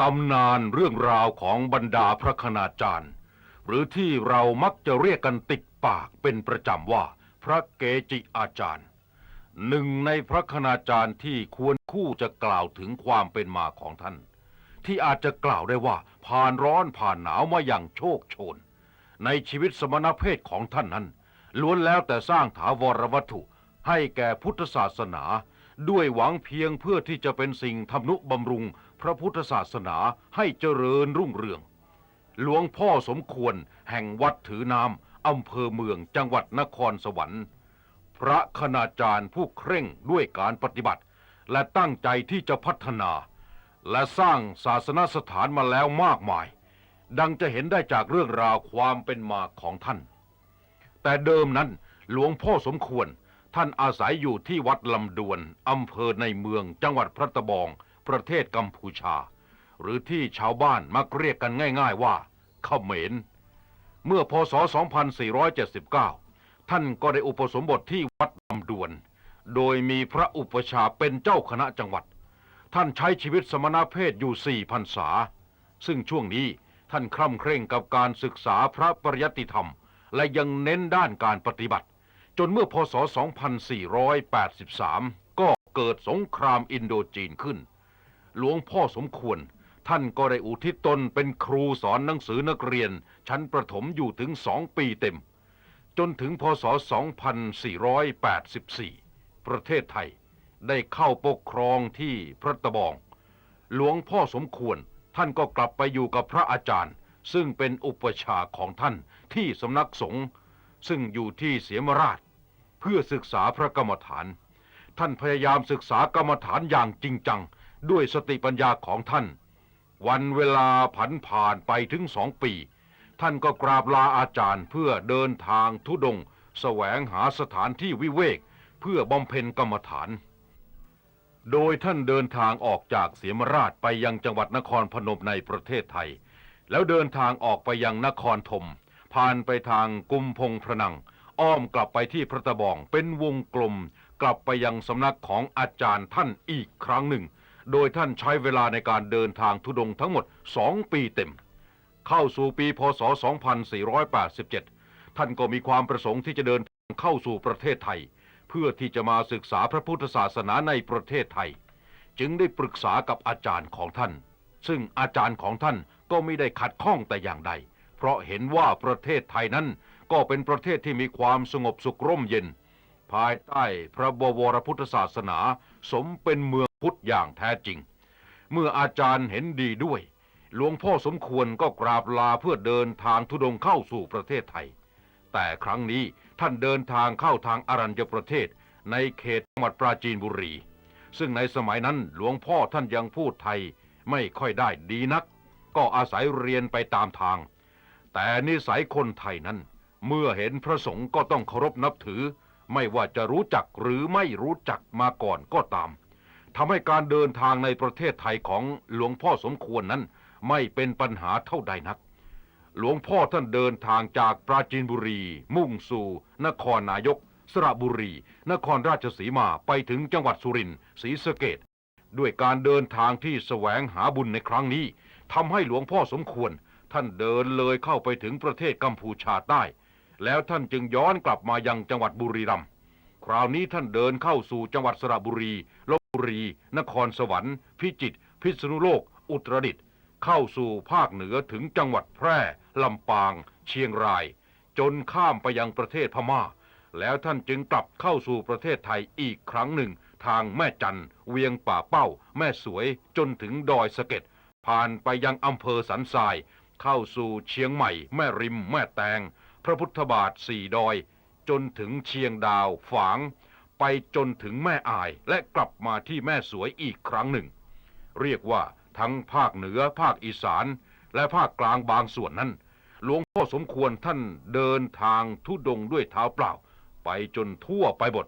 ตำนานเรื่องราวของบรรดาพระคณาจารย์ หรือที่เรามักจะเรียกกันติดปากเป็นประจำว่าพระเกจิอาจารย์ หนึ่งในพระคณาจารย์ที่ควรคู่จะกล่าวถึงความเป็นมาของท่าน ที่อาจจะกล่าวได้ว่าผ่านร้อนผ่านหนาวมาอย่างโชคโชน ในชีวิตสมณเพศของท่านนั้น ล้วนแล้วแต่สร้างถาวรวัตถุให้แก่พุทธศาสนา ด้วยหวังเพียงเพื่อที่จะเป็นสิ่งทำนุบำรุง พระพุทธศาสนาให้เจริญรุ่งเรือง หลวงพ่อสมควรแห่งวัดถือน้ำอำเภอเมืองจังหวัดนครสวรรค์ พระคณาจารย์ผู้เคร่งด้วยการปฏิบัติ และตั้งใจที่จะพัฒนา และสร้างศาสนสถานมาแล้วมากมาย ดังจะเห็นได้จากเรื่องราวความเป็นมาของท่าน แต่เดิมนั้นหลวงพ่อสมควรท่านอาศัยอยู่ที่วัดลำดวนอำเภอในเมืองจังหวัดพระตะบอง ประเทศกัมพูชา หรือที่ชาวบ้านมักเรียกกันง่าย ๆว่าเขมร เมื่อพศ 2479 ท่านก็ได้อุปสมบทที่วัดลำดวน โดยมีพระอุปชาเป็นเจ้าคณะจังหวัด ท่านใช้ชีวิตสมณเพศอยู่สี่พรรษา ซึ่งช่วงนี้ท่านคร่ำเคร่งกับการศึกษาพระปริยัติธรรม และยังเน้นด้านการปฏิบัติ จนเมื่อพศ 2483 ก็เกิดสงครามอินโดจีนขึ้น หลวงพ่อสมควร ท่านก็ได้อุทิศตนเป็นครูสอนหนังสือนักเรียน ชั้นประถมอยู่ถึงสองปีเต็ม จนถึงพศ 2484 ประเทศไทย ได้เข้าปกครองที่พระตะบอง หลวงพ่อสมควรท่านก็กลับไปอยู่กับพระอาจารย์ ซึ่งเป็นอุปชาของท่านที่สำนักสงฆ์ซึ่งอยู่ที่เสียมราช เพื่อศึกษาพระกรรมฐาน ท่านพยายามศึกษากรรมฐานอย่างจริงจัง ด้วยสติปัญญาของท่าน วันเวลาผันผ่านไปถึงสองปี ท่านก็กราบลาอาจารย์เพื่อเดินทางทุดงค์แสวงหาสถานที่วิเวก เพื่อบำเพ็ญกรรมฐาน โดยท่านเดินทางออกจากเสียมราชไปยังจังหวัดนครพนมในประเทศไทย แล้วเดินทางออกไปยังนครธมผ่านไปทางกุมพงพระนัง อ้อมกลับไปที่พระตะบองเป็นวงกลม กลับไปยังสำนักของอาจารย์ท่านอีกครั้งหนึ่ง โดยท่านใช้เวลาในการเดินทางทุดงทั้งหมดสองปีเต็ม เข้าสู่ปีพศ 2487 ท่านก็มีความประสงค์ที่จะเดินทางเข้าสู่ประเทศไทย เพื่อที่จะมาศึกษาพระพุทธศาสนาในประเทศไทย จึงได้ปรึกษากับอาจารย์ของท่าน ซึ่งอาจารย์ของท่านก็ไม่ได้ขัดข้องแต่อย่างใด เพราะเห็นว่าประเทศไทยนั้นก็เป็นประเทศที่มีความสงบสุขร่มเย็น ภายใต้พระบวรพุทธศาสนา สมเป็นเมือง พุทธอย่างแท้จริง เมื่ออาจารย์เห็นดีด้วย หลวงพ่อสมควรก็กราบลาเพื่อเดินทางทุดงเข้าสู่ประเทศไทย แต่ครั้งนี้ท่านเดินทางเข้าทางอารัญญประเทศ ในเขตจังหวัดปราจีนบุรี ซึ่งในสมัยนั้นหลวงพ่อท่านยังพูดไทยไม่ค่อยได้ดีนัก ก็อาศัยเรียนไปตามทาง แต่นิสัยคนไทยนั้น เมื่อเห็นพระสงฆ์ก็ต้องเคารพนับถือ ไม่ว่าจะรู้จักหรือไม่รู้จักมาก่อนก็ตาม ทำให้การเดินทางในประเทศไทยของหลวงพ่อสมควรนั้น ไม่เป็นปัญหาเท่าใดนัก หลวงพ่อท่านเดินทางจากปราจีนบุรี มุ่งสู่ นครนายก สระบุรี นครราชสีมาไปถึงจังหวัดสุรินทร์ศรีสะเกดด้วยการเดินทางที่แสวงหาบุญในครั้งนี้ทำให้หลวงพ่อสมควร ท่านเดินเลยเข้าไปถึงประเทศกัมพูชาใต้ แล้วท่านจึงย้อนกลับมายังจังหวัดบุรีรัมย์ คราวนี้ท่านเดินเข้าสู่จังหวัดสระบุรีลบบุรี นครสวรรค์ พิจิตร พิษณุโลก อุตรดิตถ์เข้าสู่ภาคเหนือถึงจังหวัดแพร่ ลำปาง เชียงราย จนข้ามไปยังประเทศพม่า แล้วท่านจึงกลับเข้าสู่ประเทศไทยอีกครั้งหนึ่ง ทางแม่จันเวียงป่าเป้า แม่สวยจนถึงดอยสะเก็ดผ่านไปยังอำเภอสันทราย เข้าสู่เชียงใหม่ แม่ริม แม่แตง พระพุทธบาทสี่ดอย จนถึงเชียงดาว ฝาง ไปจนถึงแม่อายและกลับมาที่แม่สวยอีกครั้งหนึ่ง เรียกว่าทั้งภาคเหนือภาคอีสาน และภาคกลางบางส่วนนั้น หลวงพ่อสมควรท่านเดินทางทุดงด้วยเท้าเปล่า ไปจนทั่วไปหมด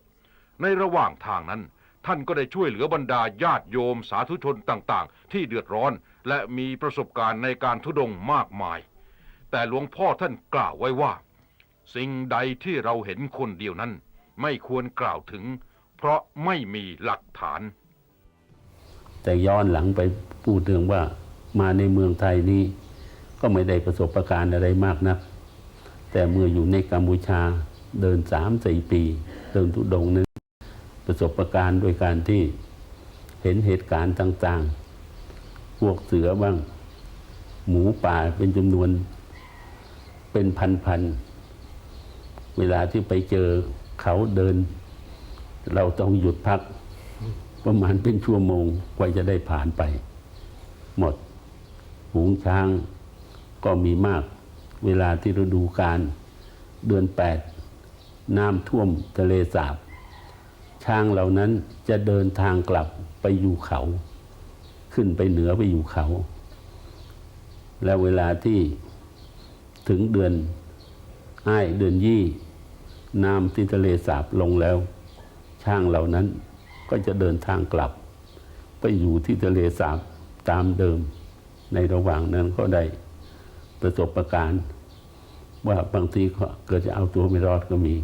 ในระหว่างทางนั้น ท่านก็ได้ช่วยเหลือบรรดาญาติโยมสาธุชนต่างๆ ที่เดือดร้อนและมีประสบการณ์ในการทุดงมากมาย แต่หลวงพ่อท่านกล่าวไว้ว่า สิ่งใดที่เราเห็นคนเดียวนั้น ไม่ควรกล่าวถึง เพราะไม่มีหลักฐาน แต่ย้อนหลังไปพูดเรื่องว่ามาในเมืองไทยนี้ ก็ไม่ได้ประสบะการณ์อะไรมากนัก แต่เมื่ออยู่ในกัมพูชาเดินสามสี่ปี เดินทุดงนั้น ประสบะการณ์โดยการที่เห็นเหตุการณ์ต่างๆ พวกเสือบ้าง หมูป่าเป็นจำนวนเป็นพันๆ เวลาที่ไปเจอเขาเดิน เราต้องหยุดพัก ประมาณเป็นชั่วโมงกว่าจะได้ผ่านไป หมดหูงช้างก็มีมาก เวลาที่ฤดูกาลเดือนแปดน้ำท่วมทะเลสาบ ช้างเหล่านั้นจะเดินทางกลับไปอยู่เขา ขึ้นไปเหนือไปอยู่เขา แล้วเวลาที่ถึงเดือนอ้ายเดือนยี่ น้ำที่ทะเลสาบลงแล้วช้างเหล่านั้นก็จะเดินทางกลับ ไปอยู่ที่ทะเลสาบตามเดิม ในระหว่างนั้นก็ได้ประสบประการ ว่าบางทีก็เกิดจะเอาตัวไม่รอดก็มี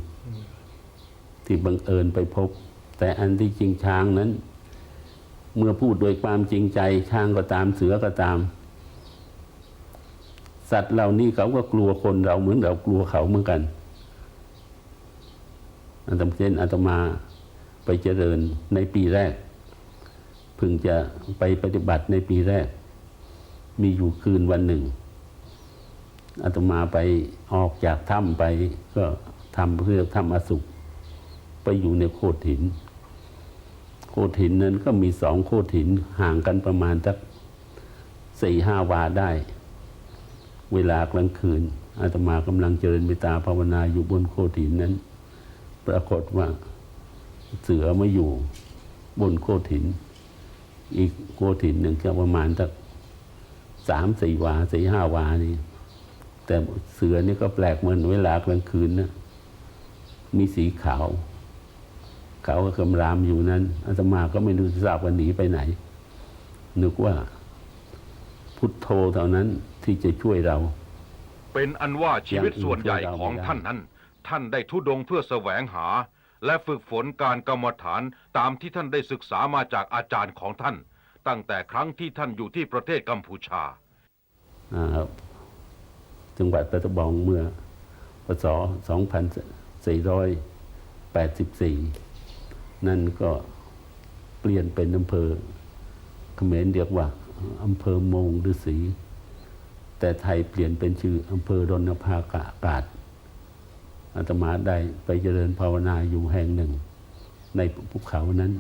ที่บังเอิญไปพบ แต่อันที่จริงช้างนั้น เมื่อพูดโดยความจริงใจช้างก็ตามเสือก็ตาม สัตว์เหล่านี้เขาก็กลัวคนเราเหมือนเรากลัวเขาเหมือนกัน อันตเช่นอาตมาไปเจริญในปีแรกเพิ่งจะไปปฏิบัติในปีแรก มีอยู่คืนวันหนึ่งอาตมาไปออกจากถ้ำไปก็ทำเพื่อทำอสุขไปอยู่ในโขดหินโขดหินนั้นก็มีสองโขดหินห่างกันประมาณสักสี่ห้าวาได้ เวลากลางคืนอาตมากำลังเจริญเมตตาภาวนาอยู่บนโขดหินนั้น ปรากฏว่าเสือมาอยู่บนโขดหิน อีกโขดหินหนึ่งก็ประมาณสักสามสี่วาสี่ห้าวานี่แต่เสือนี่ก็แปลกเหมือนเวลากลางคืนนะมีสีขาวเขาก็กำรามอยู่นั้นอาตมาก็ไม่รู้ทราบว่าหนีไปไหน นึกว่า พุทโธเท่านั้นที่จะช่วยเรา เป็นอันว่าชีวิตส่วนใหญ่ของท่านนั้น ท่านได้ทุดงเพื่อแสวงหา และฝึกฝนการกรรมฐานตามที่ท่านได้ศึกษามาจากอาจารย์ของท่าน ตั้งแต่ครั้งที่ท่านอยู่ที่ประเทศกัมพูชาอ่าจังหวัดปัตตบองเมื่อพศ 2484 นั่นก็เปลี่ยนเป็นอำเภอเขมรเรียกว่าอำเภอมงฤาษีแต่ไทยเปลี่ยนเป็นชื่ออำเภอรณภากาอากาศ อาตมาได้ไปเจริญภาวนาอยู่แห่งหนึ่ง ในภูเขานั้น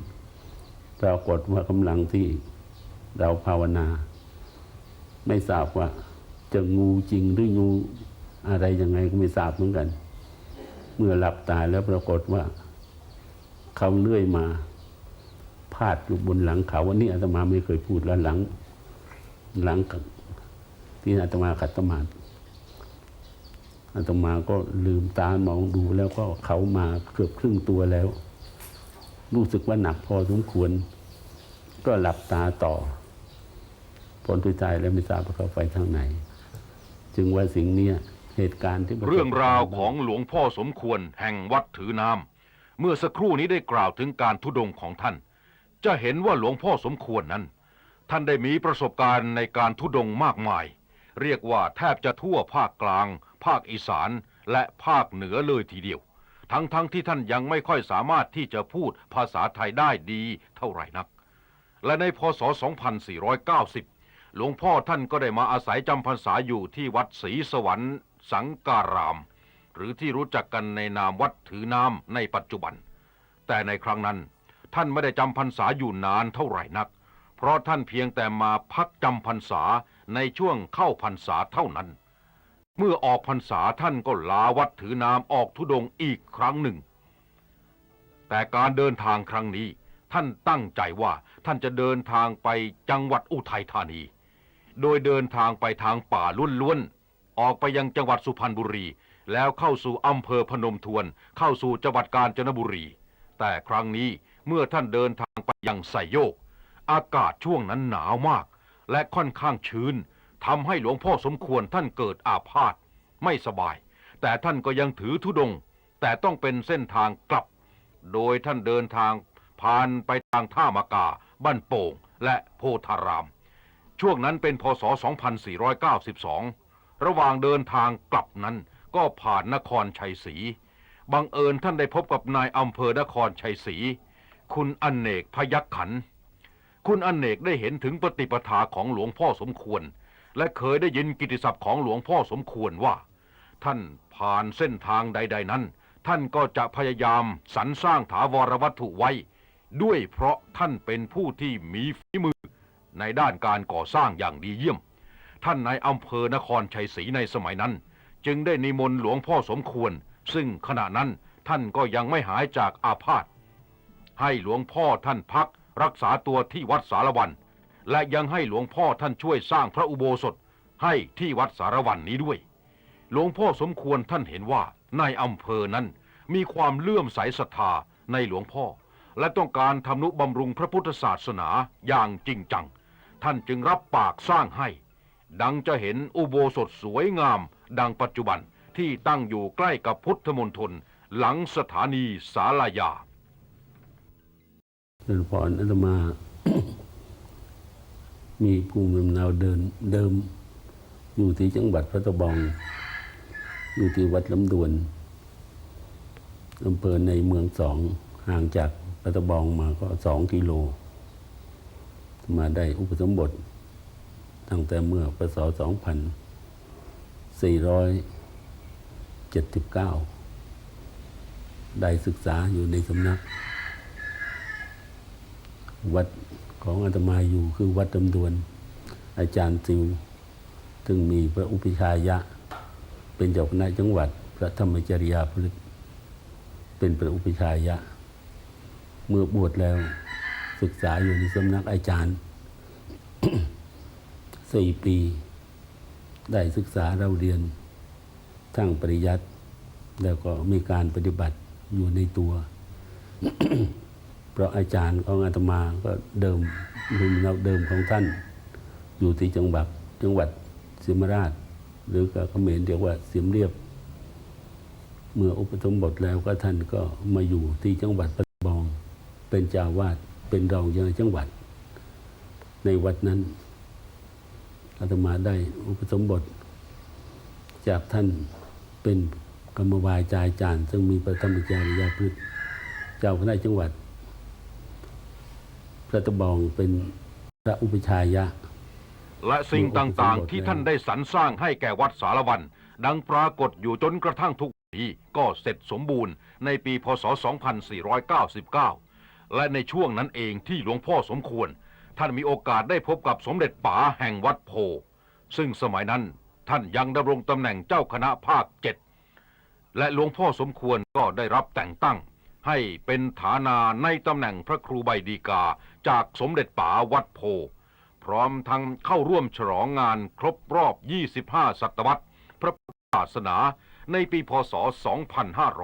ปรากฏว่ากำลังที่เราภาวนา ไม่ทราบว่าจะงูจริงหรืองูอะไรยังไงก็ไม่ทราบเหมือนกัน เมื่อหลับตาแล้วปรากฏว่าเขาเลื่อยมา พาดอยู่บนหลังเขาวันนี้อาตมาไม่เคยพูดแล้วหลัง หลังกับที่อาตมาขัดสมาธิ อาตมาก็ลืมตามองดูแล้วก็เขามาเกือบครึ่งตัวแล้ว รู้สึกว่าหนักพอสมควร ก็หลับตาต่อผลทุจายแล้วไม่ทราบว่าเขาไปทางไหน จึงว่าสิ่งเนี้ยเหตุการณ์ที่เรื่องราวของหลวงพ่อสมควรแห่งวัดถือน้ำเมื่อสักครู่นี้ได้กล่าวถึงการทุดงของท่าน จะเห็นว่าหลวงพ่อสมควรนั้น ท่านได้มีประสบการณ์ในการทุดงมากมาย เรียกว่าแทบจะทั่วภาคกลาง ภาคอีสานและภาคเหนือเลยทีเดียว ทั้งๆทที่ท่านยังไม่ค่อยสามารถที่จะพูดภาษาไทยได้ดีเท่าไหร่นัก และในพศ 2490 หลวงพ่อท่านก็ได้มาอาศัยจำพรรษาอยู่ที่วัดศรีสวรรค์สังการาม หรือที่รู้จักกันในนามวัดถือน้ำในปัจจุบัน แต่ในครั้งนั้นท่านไม่ได้จำพรรษาอยู่นานเท่าไหร่นัก เพราะท่านเพียงแต่มาพักจำพรรษาในช่วงเข้าพรรษาเท่านั้น เมื่อออกพรรษาท่านก็ลาวัดถือน้ำออกทุดงอีกครั้งหนึ่ง แต่การเดินทางครั้งนี้ท่านตั้งใจว่าท่านจะเดินทางไปจังหวัดอุทัยธานี โดยเดินทางไปทางป่าล้วนๆ ออกไปยังจังหวัดสุพรรณบุรี แล้วเข้าสู่อำเภอพนมทวน เข้าสู่จังหวัดกาญจนบุรี แต่ครั้งนี้เมื่อท่านเดินทางไปยังไสยโยก อากาศช่วงนั้นหนาวมาก และค่อนข้างชื้น ทำให้หลวงพ่อสมควรท่านเกิดอาพาธไม่สบาย แต่ท่านก็ยังถือธุดง แต่ต้องเป็นเส้นทางกลับ โดยท่านเดินทางผ่านไปทางท่ามากา บ้านโป่ง และโพธาราม ช่วงนั้นเป็นพศ 2492 ระหว่างเดินทางกลับนั้นก็ผ่านนครชัยศรีบังเอิญท่านได้พบกับนายอำเภอนครชัยศรีคุณอเนกพยัคฆ์ขัน คุณอเนกได้เห็นถึงปฏิปทาของหลวงพ่อสมควร และเคยได้ยินกิติศัพท์ของหลวงพ่อสมควรว่า ท่านผ่านเส้นทางใด ๆ นั้น ท่านก็จะพยายามสรรสร้างถาวรวัตถุไว้ ด้วยเพราะท่านเป็นผู้ที่มีฝีมือ ในด้านการก่อสร้างอย่างดีเยี่ยม ท่านในอำเภอนครชัยศรีในสมัยนั้น จึงได้นิมนต์หลวงพ่อสมควร ซึ่งขณะนั้นท่านก็ยังไม่หายจากอาพาธให้หลวงพ่อท่านพักรักษาตัวที่วัดสารวัน และยังให้หลวงพ่อท่านช่วยสร้างพระอุโบสถให้ที่วัดสารวันนี้ด้วย หลวงพ่อสมควรท่านเห็นว่าในอำเภอนั้น มีความเลื่อมใสศรัทธาในหลวงพ่อ และต้องการทำนุบำรุงพระพุทธศาสนาอย่างจริงจัง ท่านจึงรับปากสร้างให้ ดังจะเห็นอุโบสถสวยงาม ดังปัจจุบันที่ตั้งอยู่ใกล้กับพุทธมณฑลหลังสถานีสาลายาเดินพรอาตมา มีภูมิลำเนาเดินเดิม อยู่ที่จังหวัดพระตะบอง อยู่ที่วัดลำดวนอำเภอในเมืองสองห่างจากพระตะบองมาก็สองกิโล มาได้อุปสมบท ตั้งแต่เมื่อพศสองพันสี่ร้อยเจ็ดสิบเก้าได้ศึกษาอยู่ในสำนัก วัด ของอาตมาอยู่คือวัดดำดวน อาจารย์ซิวซึ่งมีพระอุปชายะ เป็นเจ้าคณะจังหวัด พระธรรมจริยาพฤกเป็นพระอุปชายะ เมื่อบวชแล้วศึกษาอยู่ในสำนักอาจารย์สี่ปี ได้ศึกษาเราเรียน ทั้งปริยัติแล้วก็มีการปฏิบัติอยู่ในตัว เพราะอาจารย์ของอาตมาก็เดิมรุ่นเราเดิมของท่าน อยู่ที่จังหวัดจังหวัดสิมราช หรือก็เขมรเรียกว่าเสียมเรียบ เมื่ออุปสมบทแล้วก็ท่านก็มาอยู่ที่จังหวัดปะบอง เป็นเจ้าวาดเป็นรองเจ้าจังหวัด ในวัดนั้นอาตมาได้อุปสมบท จากท่านเป็นกรรมวายจายจารย์ซึ่งมีพระธรรมจริยาพฤกษ์เจ้าคณะจังหวัด พระตะบองเป็นพระอุปชายะ และสิ่งต่างๆ ที่ท่านได้สรรสร้างให้แก่วัดสารวัน ดังปรากฏอยู่จนกระทั่งทุกปีก็เสร็จสมบูรณ์ในปีพศ 2499 และในช่วงนั้นเองที่หลวงพ่อสมควร ท่านมีโอกาสได้พบกับสมเด็จป๋าแห่งวัดโพ ซึ่งสมัยนั้นท่านยังดำรงตำแหน่งเจ้าคณะภาคเจ็ดและหลวงพ่อสมควรก็ได้รับแต่งตั้ง ให้เป็นฐานาในตำแหน่งพระครูใบดีกา จากสมเด็จป๋าวัดโพ พร้อมทั้งเข้าร่วมฉลองงานครบรอบ 25 ศตวรรษ พระพุทธศาสนาในปีพศ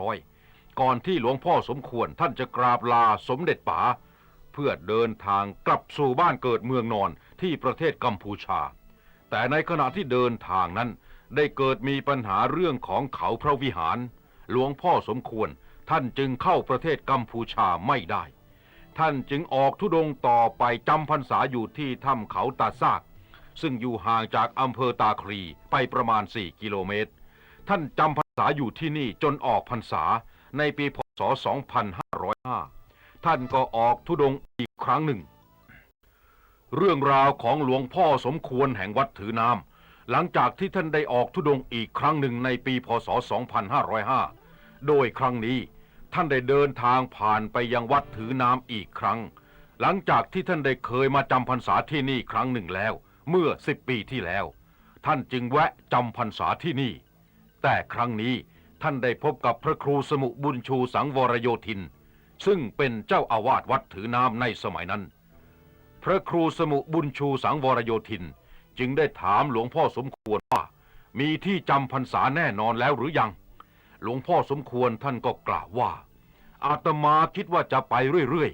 2500 ก่อนที่หลวงพ่อสมควรท่านจะกราบลาสมเด็จป๋าเพื่อเดินทางกลับสู่บ้านเกิดเมืองนอนที่ประเทศกัมพูชา แต่ในขณะที่เดินทางนั้นได้เกิดมีปัญหาเรื่องของเขาพระวิหาร หลวงพ่อสมควรท่านจึงเข้าประเทศกัมพูชาไม่ได้ ท่านจึงออกทุดงต่อไปจำพรรษาอยู่ที่ถ้ำเขาตาซาก ซึ่งอยู่ห่างจากอำเภอตาคลีไปประมาณ 4 กิโลเมตร ท่านจำพรรษาอยู่ที่นี่จนออกพรรษาในปีพศ 2505 ท่านก็ออกทุดงอีกครั้งหนึ่ง เรื่องราวของหลวงพ่อสมควรแห่งวัดถือน้ำหลังจากที่ท่านได้ออกทุดงอีกครั้งหนึ่งในปีพศ 2505 โดยครั้งนี้ ท่านได้เดินทางผ่านไปยังวัดถือน้ำอีกครั้ง หลังจากที่ท่านได้เคยมาจำพรรษาที่นี่ครั้งหนึ่งแล้ว เมื่อสิบปีที่แล้ว ท่านจึงแวะจำพรรษาที่นี่ แต่ครั้งนี้ท่านได้พบกับพระครูสมุบุญชูสังวรโยธิน ซึ่งเป็นเจ้าอาวาสวัดถือน้ำในสมัยนั้น พระครูสมุบุญชูสังวรโยธิน จึงได้ถามหลวงพ่อสมควรว่า มีที่จำพรรษาแน่นอนแล้วหรือยัง หลวงพ่อสมควรท่านก็กล่าวว่า อาตมาคิดว่าจะไปเรื่อย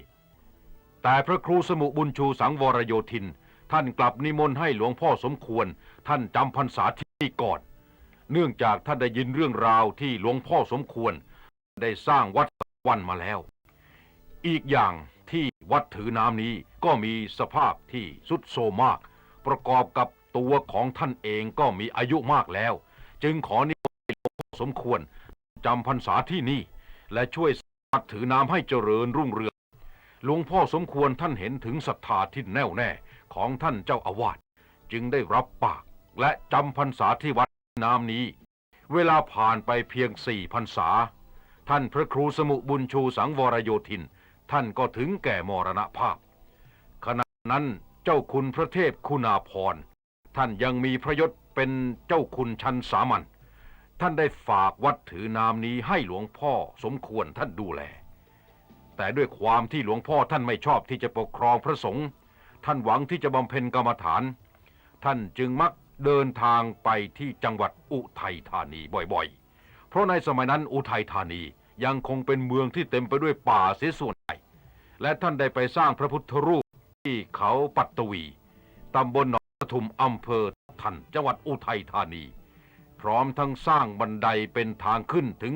ๆ แต่พระครูสมุบุญชูสังวรโยธิน ท่านกลับนิมนต์ให้หลวงพ่อสมควร ท่านจำพรรษาที่ก่อน เนื่องจากท่านได้ยินเรื่องราวที่หลวงพ่อสมควร ได้สร้างวัดวันมาแล้ว อีกอย่างที่วัดถือน้ำนี้ก็มีสภาพที่สุดโทมมาก ประกอบกับตัวของท่านเองก็มีอายุมากแล้ว จึงขอนิมนต์หลวงพ่อสมควร จำพรรษาที่นี่ และช่วยสัตถือน้ำให้เจริญรุ่งเรืองหลวงพ่อสมควรท่านเห็นถึงศรัทธาที่แน่วแน่ของท่านเจ้าอาวาสจึงได้รับปากและจำพรรษาที่วัดน้ำนี้ เวลาผ่านไปเพียงสี่พรรษา ท่านพระครูสมุบุญชูสังวรโยธิน ท่านก็ถึงแก่มรณภาพ ขณะนั้นเจ้าคุณพระเทพคุณาภรท่านยังมีพระยศเป็นเจ้าคุณชั้นสามัญ ท่านได้ฝากวัดถือนามนี้ให้หลวงพ่อสมควรท่านดูแล แต่ด้วยความที่หลวงพ่อท่านไม่ชอบที่จะปกครองพระสงฆ์ท่านหวังที่จะบำเพ็ญกรรมฐาน ท่านจึงมักเดินทางไปที่จังหวัดอุทัยธานีบ่อยๆ เพราะในสมัยนั้นอุทัยธานียังคงเป็นเมืองที่เต็มไปด้วยป่าเสียส่วนใหญ่ และท่านได้ไปสร้างพระพุทธรูปที่เขาปัตตวี ตำบลหนองปทุมอำเภอทันจังหวัดอุทัยธานี ร้อมทั้งสร้างบันไดเป็นทางขึ้นถึง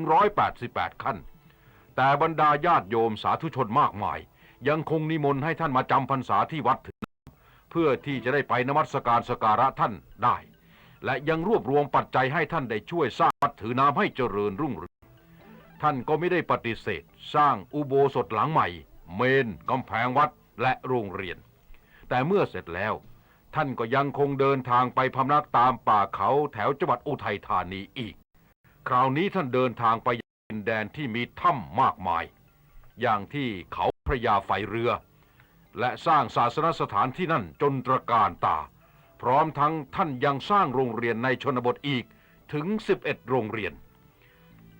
188 ขั้น แต่บรรดาญาติโยมสาธุชนมากมาย ยังคงนิมนต์ให้ท่านมาจำพรรษาที่วัดถือน้ำเพื่อที่จะได้ไปนมัสการสการะท่านได้ และยังรวบรวมปัจจัยให้ท่านได้ช่วยสร้างวัดถือน้ำให้เจริญรุ่งเรืองท่านก็ไม่ได้ปฏิเสธ สร้างอุโบสถหลังใหม่ เมนกำแพงวัดและโรงเรียน แต่เมื่อเสร็จแล้ว ท่านก็ยังคงเดินทางไปพำนักตามป่าเขาแถวจังหวัดอุทัยธานีอีก คราวนี้ท่านเดินทางไปยังดินแดนที่มีถ้ำมากมาย อย่างที่เขาพระยาไฟเรือ และสร้างศาสนสถานที่นั่นจนตระการตา พร้อมทั้งท่านยังสร้างโรงเรียนในชนบทอีกถึง 11 โรงเรียน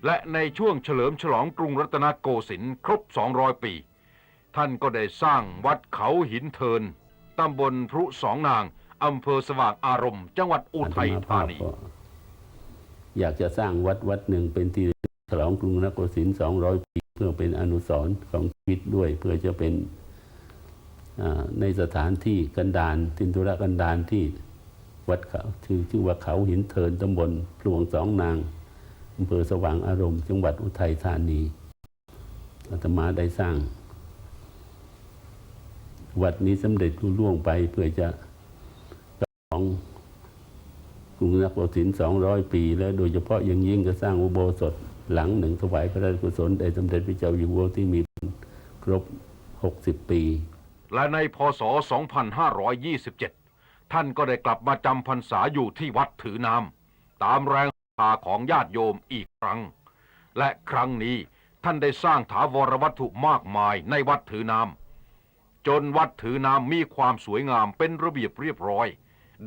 และในช่วงเฉลิมฉลองกรุงรัตนโกสินทร์ครบ 200 ปี ท่านก็ได้สร้างวัดเขาหินเทิน ตำบลพรุสองนางอำเภอสว่างอารมณ์ จังหวัดอุทัยธานีก็อยากจะสร้างวัดวัดหนึ่งเป็นที่ฉลองกรุงนครศิลป์200ปี เพื่อเป็นอนุสรณ์ของชีวิตด้วย เพื่อจะเป็นอ่าในสถานที่กันดารทินทุรกันดารที่วัดเขาชื่อชื่อว่าเขาหินเทินตำบลพลวงสองนางอำเภอสว่างอารมณ์ จังหวัดอุทัยธานีอาตมาได้สร้าง วัดนี้สำเร็จรุ่ล่วงไปเพื่อจะของกรุงนครศิลป์200ปี และโดยเฉพาะย่งยิ่งก็สร้างอุโบสถหลังหนึ่งถวายพระราชกุศลแด่สมเด็จพระเจ้าอยู่หัวที่มีครบ 60 ปี และในพศ 2527 ท่านก็ได้กลับมาจำพรรษาอยู่ที่วัดถือน้ำตามแรงศรัทธาของญาติโยมอีกครั้ง และครั้งนี้ท่านได้สร้างถาวรวัตถุมากมายในวัดถือน้ำ จนวัดถือน้ำมีความสวยงามเป็นระเบียบเรียบร้อย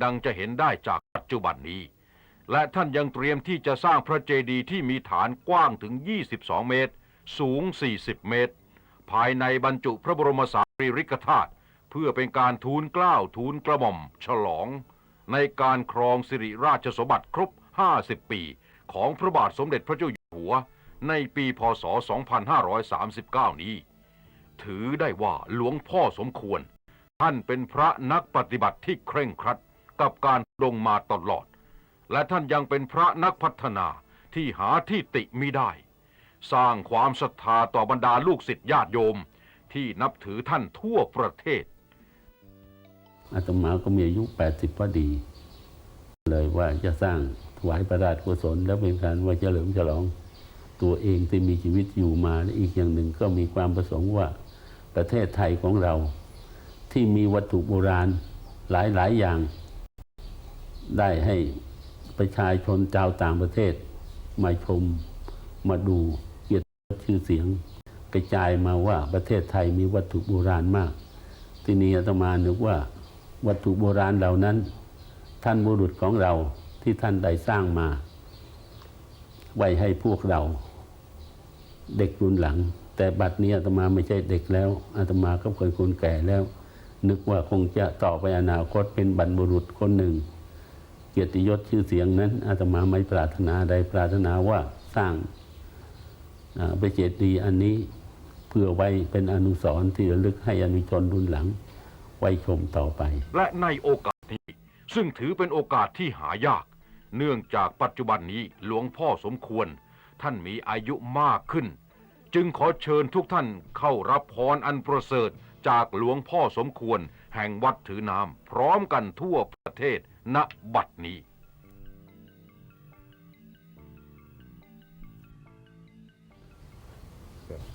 ดังจะเห็นได้จากปัจจุบันนี้ และท่านยังเตรียมที่จะสร้างพระเจดีย์ที่มีฐานกว้างถึง 22 เมตร สูง 40 เมตร ภายในบรรจุพระบรมสารีริกธาตุเพื่อเป็นการทูลเกล้าทูลกระหม่อม ฉลอง ในการครองสิริราชสมบัติครบ 50 ปี ของพระบาทสมเด็จพระเจ้าอยู่หัว ในปีพศ 2539 นี้ ถือได้ว่าหลวงพ่อสมควร ท่านเป็นพระนักปฏิบัติที่เคร่งครัดกับการลงมาตลอด และท่านยังเป็นพระนักพัฒนาที่หาที่ติมิได้ สร้างความศรัทธาต่อบรรดาลูกศิษย์ญาติโยม ที่นับถือท่านทั่วประเทศอาตมาก็มีอายุ 80พอดี เลยว่าจะสร้างถวายพระราชกุศล และเป็นการว่าเฉลิมฉลอง ตัวเองที่มีชีวิตอยู่มาและอีกอย่างหนึ่งก็มีความประสงค์ว่า ประเทศไทยของเรา ที่มีวัตถุโบราณหลายหลายอย่าง ได้ให้ประชาชนชาวต่างประเทศ มาชมมาดูเกียรติชื่อเสียง กระจายมาว่าประเทศไทยมีวัตถุโบราณมาก ที่นี้อาตมานึกว่าวัตถุโบราณเหล่านั้น ท่านบุรุษของเราที่ท่านได้สร้างมา ไว้ให้พวกเรา เด็กรุ่นหลัง แต่บัดนี้อาตมาไม่ใช่เด็กแล้วอาตมาก็เป็นคนแก่แล้ว นึกว่าคงจะต่อไปอนาคตเป็นบรรพบุรุษคนหนึ่ง เกียรติยศชื่อเสียงนั้นอาตมาไม่ปรารถนาใดปรารถนาว่าสร้างพระเจดีย์อันนี้เพื่อไว้เป็นอนุสรณ์ที่ระลึกให้อนุชนรุ่นหลัง ไว้ชมต่อไป และในโอกาสนี้ ซึ่งถือเป็นโอกาสที่หายาก เนื่องจากปัจจุบันนี้หลวงพ่อสมควร ท่านมีอายุมากขึ้น จึงขอเชิญทุกท่านเข้ารับพรอันประเสริฐจากหลวงพ่อสมควรแห่งวัดถือน้ำพร้อมกันทั่วประเทศณบัดนี้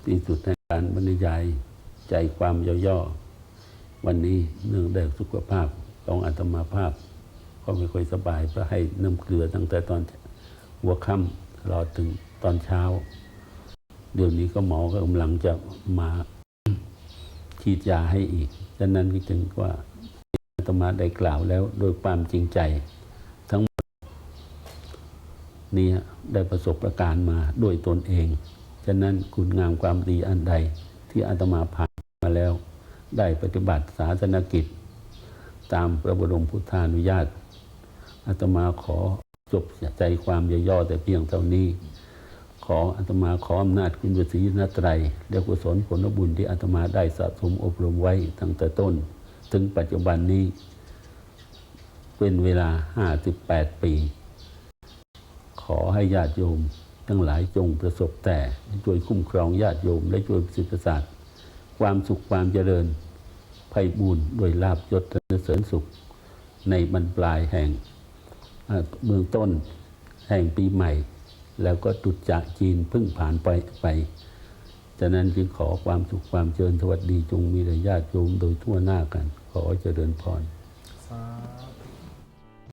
ที่สุดในการบรรยายใจความย่อๆวันนี้เนื่องด้วยสุขภาพของอาตมาภาพ ก็ไม่ค่อยสบายเพราะให้น้ำเกลือตั้งแต่ตอนหัวค่ำรอถึงตอนเช้า เดี๋ยวนี้ก็หมอก็กำลังจะมาฉีดยาให้อีกฉะนั้นจึงว่าอาตมาได้กล่าวแล้วโดยความจริงใจ ทั้งหมดนี้ได้ประสบประการมาด้วยตนเองฉะนั้นคุณงามความดีอันใดที่อาตมาผ่านมาแล้ว ได้ปฏิบัติศาสนกิจ ตามพระบรมพุทธานุญาตอาตมาขอจบใจความย่อๆแต่เพียงเท่านี้ ออาตมาขออำนาจคุณพระศรีนตรัยและกุศลผลบุญที่อาตมาได้สะสมอบรมไว้ตั้งแต่ต้น ถึงปัจจุบันนี้ เป็นเวลา 58 ปี ขอให้ญาติโยม ทั้งหลายจงประสบแต่ช่วยคุ้มครองญาติโยมและช่วยสิทธิศาสตร์ความสุขความเจริญไพบูรณ์โดยลาบยศเสริญสุข ในบรรปลายแห่งเมืองต้นแห่งปีใหม่ แล้วก็ตุจะจีนเพิ่งผ่านไปไปฉะนั้นจึงขอความสุขความเจริญสวัสดีจงมีแด่ญาติโยมโดยทั่วหน้ากัน ขอเจริญพรสา